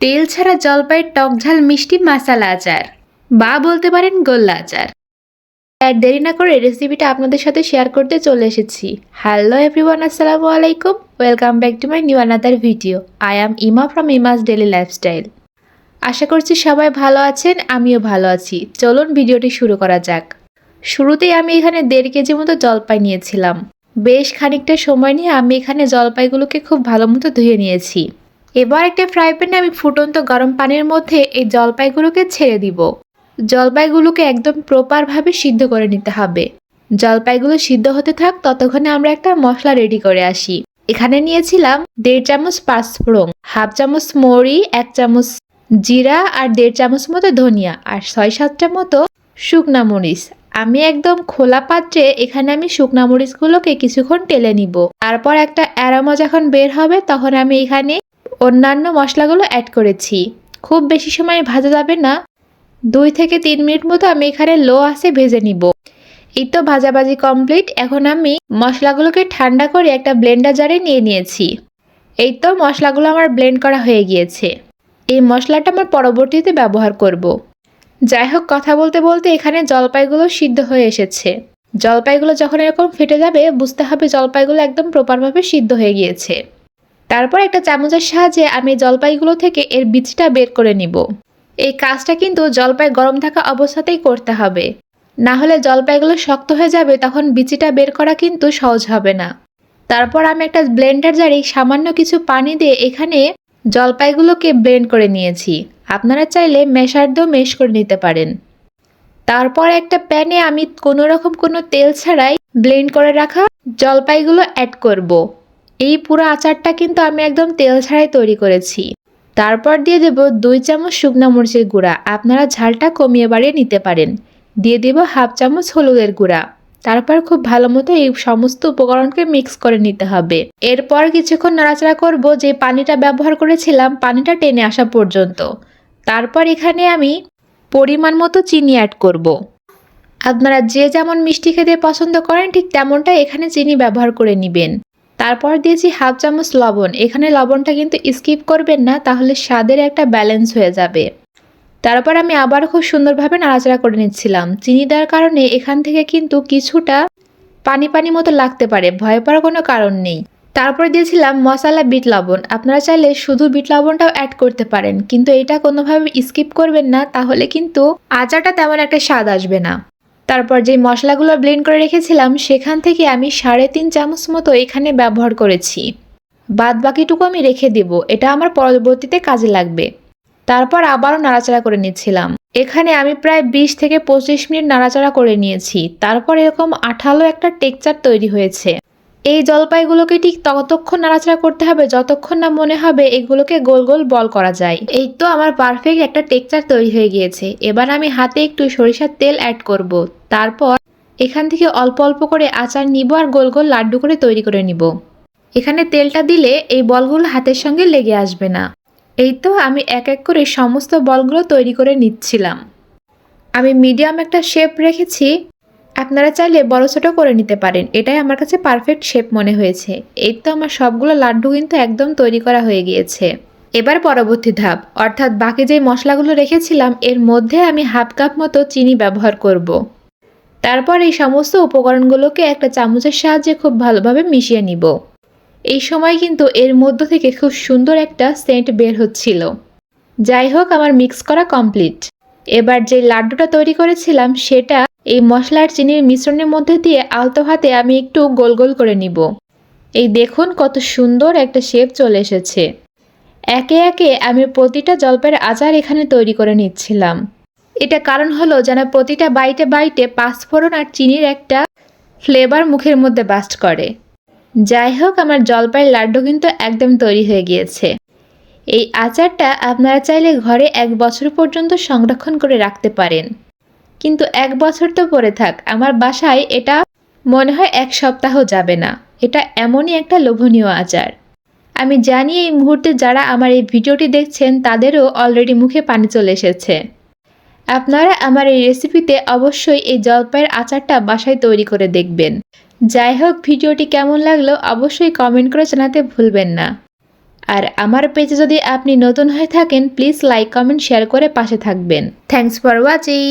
তেল ছাড়া জলপাইয়ের টকঝাল মিষ্টি মাসালা আচার। বা বলতে পারেন গোল্লা আচার। আর দেরি না করে রেসিপিটা আপনাদের সাথে শেয়ার করতে চলে এসেছি। হ্যালো এভরিওয়ান আসসালামু আলাইকুম। Welcome back to my new another video I am Ima from Ima's daily lifestyle আশা করছি সবাই ভালো আছেন, আমিও ভালো আছি। চলুন ভিডিওটি শুরু করা যাক। শুরুতেই আমি এখানে দেড় কেজি মতো জলপাই নিয়েছিলাম। বেশ খানিকটা সময় নিয়ে আমি এখানে জলপাইগুলোকে খুব ভালো মতো ধুয়ে নিয়েছি। এবার একটা ফ্রাই প্যানে আমি ফুটন্ত গরম পানির মধ্যে এই জলপাইগুলোকে ছেড়ে দিব। জলপাইগুলোকে একদম প্রপারভাবে সিদ্ধ করে নিতে হবে। জলপাইগুলো সিদ্ধ হতে থাক, ততক্ষণে আমরা একটা মশলা রেডি করে আসি। এখানে নিয়েছিলাম দেড় চামচ পাঁচফোড়ন, হাফ চামচ মৌরি, এক চামচ জিরা আর দেড় চামচ মতো ধনিয়া আর ছয় সাতটা মতো শুকনা মরিচ। আমি একদম খোলা পাত্রে এখানে আমি শুকনা মরিচগুলোকে কিছুক্ষণ টেলে নিব। তারপর একটা অ্যারোমা যখন বের হবে, তখন আমি এখানে অন্যান্য মশলাগুলো অ্যাড করেছি। খুব বেশি সময় ভাজা যাবে না। দুই থেকে তিন মিনিট মতো আমি এখানে লো আসে ভেজে নিব। এই তো ভাজাভাজি কমপ্লিট এখন আমি মশলাগুলোকে ঠান্ডা করে একটা ব্লেন্ডার জারে নিয়ে নিয়েছি। এই তো মশলাগুলো আমার ব্লেন্ড করা হয়ে গিয়েছে। এই মশলাটা আমার পরবর্তীতে ব্যবহার করব। যাই হোক, কথা বলতে বলতে এখানে জলপাইগুলো সিদ্ধ হয়ে এসেছে। জলপাইগুলো যখন এরকম ফেটে যাবে, বুঝতে হবে জলপাইগুলো একদম প্রপারভাবে সিদ্ধ হয়ে গিয়েছে। তারপর একটা চামচের সাহায্যে আমি জলপাইগুলো থেকে এর বীজটা বের করে নিব। এই কাজটা কিন্তু জলপাই গরম থাকা অবস্থাতেই করতে হবে। না হলে জলপাইগুলো শক্ত হয়ে যাবে তখন বিচিটা বের করা কিন্তু সহজ হবে না। তারপর আমি একটা ব্লেন্ডার জারে সামান্য কিছু পানি দিয়ে এখানে জলপাইগুলোকে ব্লেন্ড করে নিয়েছি। আপনারা চাইলে মেশার দিয়েও মেশ করে নিতে পারেন। তারপর একটা প্যানে আমি কোনো রকম কোনো তেল ছাড়াই ব্লেন্ড করে রাখা জলপাইগুলো অ্যাড করব। এই পুরো আচারটা কিন্তু আমি একদম তেল ছাড়াই তৈরি করেছি। তারপর দিয়ে দেব দুই চামচ শুকনো মরিচের গুঁড়া। আপনারা ঝালটা কমিয়ে বাড়িয়ে নিতে পারেন। দিয়ে দেব হাফ চামচ হলুদের গুঁড়া। তারপর খুব ভালো মতো এই সমস্ত উপকরণকে মিক্স করে নিতে হবে। এরপর কিছুক্ষণ নাড়াচাড়া করব, যে পানিটা ব্যবহার করেছিলাম, পানিটা টেনে আসা পর্যন্ত। তারপর এখানে আমি পরিমাণ মতো চিনি অ্যাড করব। আপনারা যে যেমন মিষ্টি খেতে পছন্দ করেন, ঠিক তেমনটা এখানে চিনি ব্যবহার করে নেবেন। তারপর দিয়েছি হাফ চামচ লবণ। এখানে লবণটা কিন্তু স্কিপ করবেন না, তাহলে স্বাদের একটা ব্যালেন্স হয়ে যাবে। তারপর আমি আবার খুব সুন্দরভাবে নাড়াচাড়া করে নিচ্ছিলাম। চিনি দেওয়ার কারণে এখান থেকে কিন্তু কিছুটা পানি পানি মতো লাগতে পারে, ভয় পাওয়ার কোনো কারণ নেই। তারপর দিয়েছিলাম মশলা বিট লবণ। আপনারা চাইলে শুধু বিট লবণটাও অ্যাড করতে পারেন, কিন্তু এটা কোনোভাবে স্কিপ করবেন না, তাহলে কিন্তু আচারটা তেমন একটা স্বাদ আসবে না। তারপর যে মশলাগুলো ব্লেন্ড করে রেখেছিলাম, সেখান থেকে আমি সাড়ে তিন চামচ মতো এখানে ব্যবহার করেছি। বাদ বাকিটুকু আমি রেখে দেব, এটা আমার পরবর্তীতে কাজে লাগবে। তারপর আবারও নাড়াচাড়া করে নিচ্ছিলাম। এখানে আমি প্রায় বিশ থেকে পঁচিশ মিনিট নাড়াচাড়া করে নিয়েছি। তারপর এরকম আঠালো একটা টেকচার তৈরি হয়েছে। এই জলপাইগুলোকে ঠিক ততক্ষণ নাড়াচাড়া করতে হবে, যতক্ষণ না মনে হবে এগুলোকে গোল গোল বল করা যায়। এই তো আমার পারফেক্ট একটা টেকচার তৈরি হয়ে গিয়েছে। এবার আমি হাতে একটু সরিষার তেল অ্যাড করব। তারপর এখান থেকে অল্প অল্প করে আচার নিব আর গোল গোল লাড্ডু করে তৈরি করে নিব। এখানে তেলটা দিলে এই বলগুলো হাতের সঙ্গে লেগে আসবে না। এই তো আমি এক এক করে সমস্ত বলগুলো তৈরি করে নিচ্ছিলাম। আমি মিডিয়াম একটা শেপ রেখেছি। আপনারা চাইলে বড় ছোটো করে নিতে পারেন। এটাই আমার কাছে পারফেক্ট শেপ মনে হয়েছে। এই তো আমার সবগুলো লাড্ডু কিন্তু একদম তৈরি করা হয়ে গিয়েছে। এবার পরবর্তী ধাপ। অর্থাৎ বাকি যে মশলাগুলো রেখেছিলাম, এর মধ্যে আমি হাফ কাপ মতো চিনি ব্যবহার করব। তারপর এই সমস্ত উপকরণগুলোকে একটা চামচের সাহায্যে খুব ভালোভাবে মিশিয়ে নিব। এই সময় কিন্তু এর মধ্য থেকে খুব সুন্দর একটা সেন্ট বের হচ্ছিল। যাই হোক, আমার মিক্স করা কমপ্লিট। এবার যে লাড্ডুটা তৈরি করেছিলাম, সেটা এই মশলার চিনির মিশ্রণের মধ্যে দিয়ে আলতো হাতে আমি একটু গোল গোল করে নিব। এই দেখুন কত সুন্দর একটা শেপ চলে এসেছে। একে একে আমি প্রতিটা জলপাইয়ের আচার এখানে তৈরি করে নিচ্ছিলাম। এটা কারণ হলো যেন প্রতিটা বাইটে বাইটে পাঁচফোড়ন আর চিনির একটা ফ্লেভার মুখের মধ্যে বাস্ট করে। যাই হোক, আমার জলপাইয়ের লাড্ডু কিন্তু একদম তৈরি হয়ে গিয়েছে। এই আচারটা আপনারা চাইলে ঘরে এক বছর পর্যন্ত সংরক্ষণ করে রাখতে পারেন। কিন্তু এক বছর তো পরে থাক, আমার বাসায় এটা মনে হয় এক সপ্তাহ যাবে না। এটা এমনই একটা লোভনীয় আচার। আমি জানি এই মুহূর্তে যারা আমার এই ভিডিওটি দেখছেন, তাদেরও অলরেডি মুখে পানি চলে এসেছে। আপনারা আমার এই রেসিপিতে অবশ্যই এই জলপাইয়ের আচারটা বাসায় তৈরি করে দেখবেন। যাই হোক, ভিডিওটি কেমন লাগল অবশ্যই কমেন্ট করে জানাতে ভুলবেন না। আর আমার পেজে যদি আপনি নতুন হয়ে থাকেন প্লিজ লাইক কমেন্ট শেয়ার করে পাশে থাকবেন। Thanks for watching